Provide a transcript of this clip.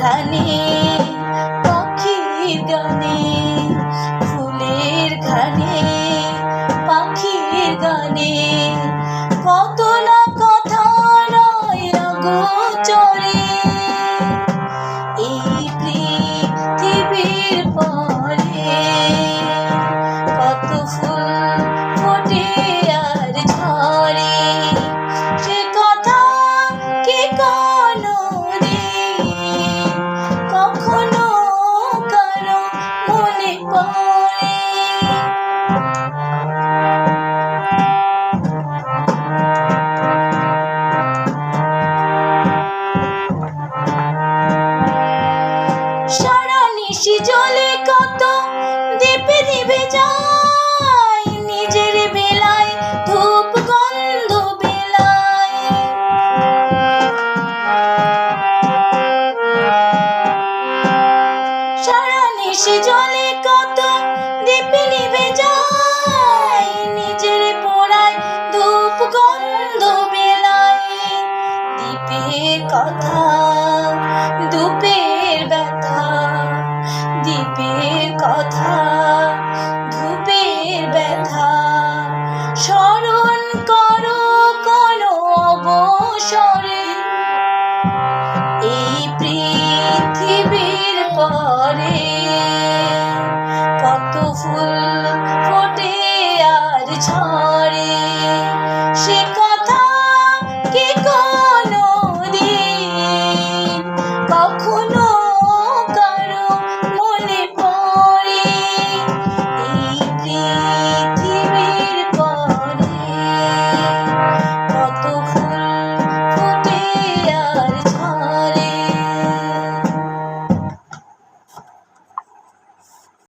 গানে পাখির গানে ফুলের গানে পাখির গানে কত না কথা চরে। এই পৃথিবীর পরে জলে কত দেবে দেবে যায় নিজের বেলায় ধূপ গন্ধ বেলায়। সারা নিশে জলে ব্যথা ধূপের ব্যথা। স্মরণ করো কোন অবসরে। এই পৃথিবীর পরে কত ফুল ফোটে আর ছড়ে সে কথা কি কোনো দিন কখনো